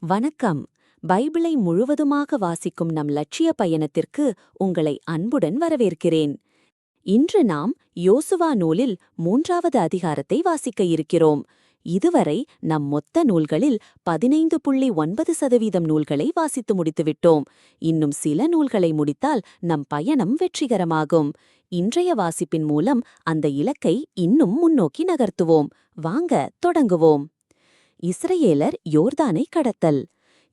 வணக்கம். பைபிளை முழுவதுமாக வாசிக்கும் நம் லட்சிய பயணத்திற்கு உங்களை அன்புடன் வரவேற்கிறேன். இன்று நாம் யோசுவா நூலில் மூன்றாவது அதிகாரத்தை வாசிக்க இருக்கிறோம். இதுவரை நம் மொத்த நூல்களில் பதினைந்து புள்ளி ஒன்பது சதவீதம் நூல்களை வாசித்து முடித்துவிட்டோம். இன்னும் சில நூல்களை முடித்தால் நம் பயணம் வெற்றிகரமாகும். இன்றைய வாசிப்பின் மூலம் அந்த இலக்கை இன்னும் முன்னோக்கி நகர்த்துவோம். வாங்க தொடங்குவோம். இஸ்ரேலர் யோர்தானை கடத்தல்.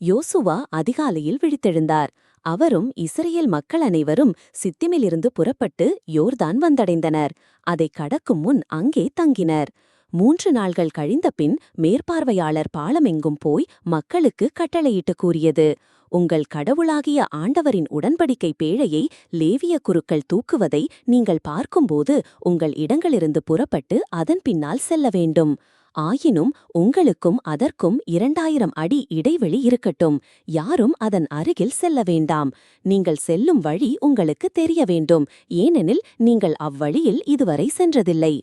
யோசுவா அதிகாலையில் விழித்தெழுந்தார். அவரும் இஸ்ரேல் மக்கள் அனைவரும் சித்திமிலிருந்து புறப்பட்டு யோர்தான் வந்தடைந்தனர். அதை கடக்கும் முன் அங்கே தங்கினர். மூன்று நாள்கள் கழிந்த பின் மேற்பார்வையாளர் பாலமெங்கும் போய் மக்களுக்கு கட்டளையிட்டு கூறியது உங்கள் கடவுளாகிய ஆண்டவரின் உடன்படிக்கை பேழையை லேவிய குருக்கள் தூக்குவதை நீங்கள் பார்க்கும்போது உங்கள் இடங்களிலிருந்து புறப்பட்டு அதன் பின்னால் செல்ல வேண்டும். ஆயினும் உங்களுக்கும் அதற்கும் இரண்டாயிரம் அடி இடைவெளி இருக்கட்டும். யாரும் அதன் அருகில் செல்ல வேண்டாம். நீங்கள் செல்லும் வழி உங்களுக்கு தெரிய வேண்டும். ஏனெனில் நீங்கள் அவ்வழியில் இதுவரை சென்றதில்லை.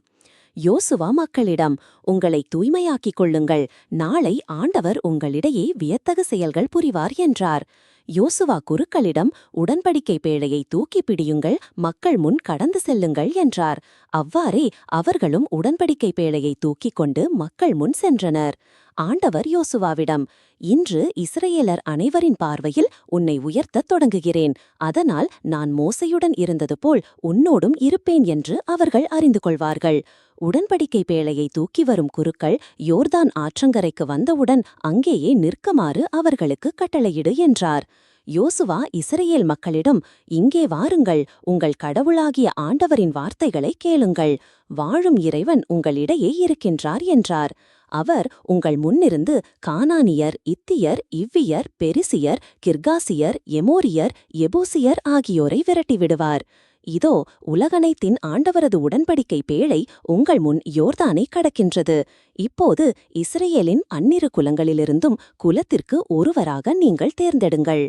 யோசுவா மக்களிடம் உங்களை தூய்மையாக்கிக் கொள்ளுங்கள். நாளை ஆண்டவர் உங்களிடையே வியத்தகு செயல்கள் புரிவார் என்றார். யோசுவா குருக்களிடம் உடன்படிக்கை பேழையை தூக்கி பிடியுங்கள் மக்கள் முன் கடந்து செல்லுங்கள் என்றார். அவ்வாறே அவர்களும் உடன்படிக்கை பேழையை தூக்கிக் கொண்டு மக்கள் முன் சென்றனர். ஆண்டவர் யோசுவாவிடம் இன்று இஸ்ரேலர் அனைவரின் பார்வையில் உன்னை உயர்த்தத் தொடங்குகிறேன். அதனால் நான் மோசையுடன் இருந்தது போல் உன்னோடும் இருப்பேன் என்று அவர்கள் அறிந்து கொள்வார்கள். உடன்படிக்கை பேழையை தூக்கி வரும் குருக்கள் யோர்தான் ஆற்றங்கரைக்கு வந்தவுடன் அங்கேயே நிற்குமாறு அவர்களுக்கு கட்டளையிடு என்றார். யோசுவா இஸ்ரேல் மக்களிடம் இங்கே வாருங்கள் உங்கள் கடவுளாகிய ஆண்டவரின் வார்த்தைகளை கேளுங்கள். வாழும் இறைவன் உங்களிடையே இருக்கின்றார் என்றார். அவர் உங்கள் முன்னிருந்து கானானியர் இத்தியர் இவ்வியர் பெரிசியர் கிர்காசியர் எமோரியர் எபோசியர் ஆகியோரை விரட்டிவிடுவார் இதோ உலகனைத்தின் ஆண்டவரது உடன்படிக்கை பேழை உங்கள் முன் யோர்தானை கடக்கின்றது. இப்போது இஸ்ரேலின் அந்நிரு குலங்களிலிருந்தும் குலத்திற்கு ஒருவராக நீங்கள் தேர்ந்தெடுங்கள்.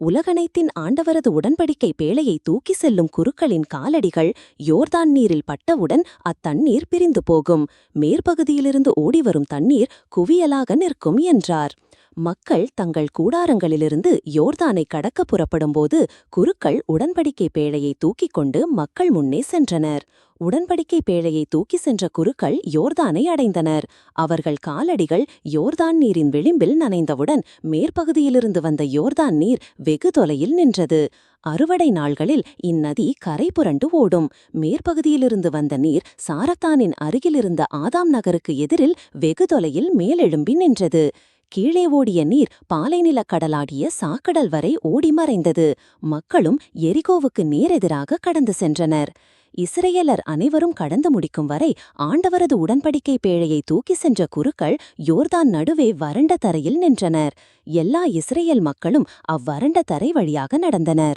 உலகனைத்தின் ஆண்டவரது உடன்படிக்கை பேழையை தூக்கி செல்லும் குருக்களின் காலடிகள் யோர்தான் நீரில் பட்டவுடன் அத்தண்ணீர் பிரிந்து போகும். மேற்பகுதியிலிருந்து ஓடிவரும் தண்ணீர் குவியலாக நிற்கும் என்றார். மக்கள் தங்கள் கூடாரங்களிலிருந்து யோர்தானை கடக்க புறப்படும்போது குருக்கள் உடன்படிக்கை பேழையை தூக்கிக் கொண்டு மக்கள் முன்னே சென்றனர். உடன்படிக்கை பேழையை தூக்கி சென்ற குருக்கள் யோர்தானை அடைந்தனர். அவர்கள் காலடிகள் யோர்தான் நீரின் விளிம்பில் நனைந்தவுடன் மேற்பகுதியிலிருந்து வந்த யோர்தான் நீர் வெகு தொலையில் நின்றது. அறுவடை நாள்களில் இந்நதி கரை புரண்டு ஓடும். மேற்பகுதியிலிருந்து வந்த நீர் சாரத்தானின் அருகிலிருந்த ஆதாம் நகருக்கு எதிரில் வெகு தொலையில் மேலெழும்பி நின்றது. கீழே ஓடிய நீர் பாலைநிலக் கடலாடிய சாக்கடல் வரை ஓடி மறைந்தது. மக்களும் எரிகோவுக்கு நேரெதிராக கடந்து சென்றனர். இஸ்ரேலர் அனைவரும் கடந்து முடிக்கும் வரை ஆண்டவரது உடன்படிக்கை பேழையை தூக்கி சென்ற குருக்கள் யோர்தான் நடுவே வறண்ட தரையில் நின்றனர். எல்லா இஸ்ரேல் மக்களும் அவ்வறண்ட தரை வழியாக நடந்தனர்.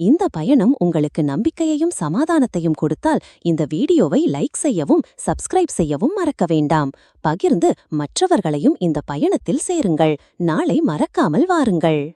இந்த பயணம் உங்களுக்கு நம்பிக்கையையும் சமாதானத்தையும் கொடுத்தால் இந்த வீடியோவை லைக் செய்யவும் சப்ஸ்கிரைப் செய்யவும் மறக்க வேண்டாம். பகிர்ந்து மற்றவர்களையும் இந்த பயணத்தில் சேருங்கள். நாளை மறக்காமல் வாருங்கள்.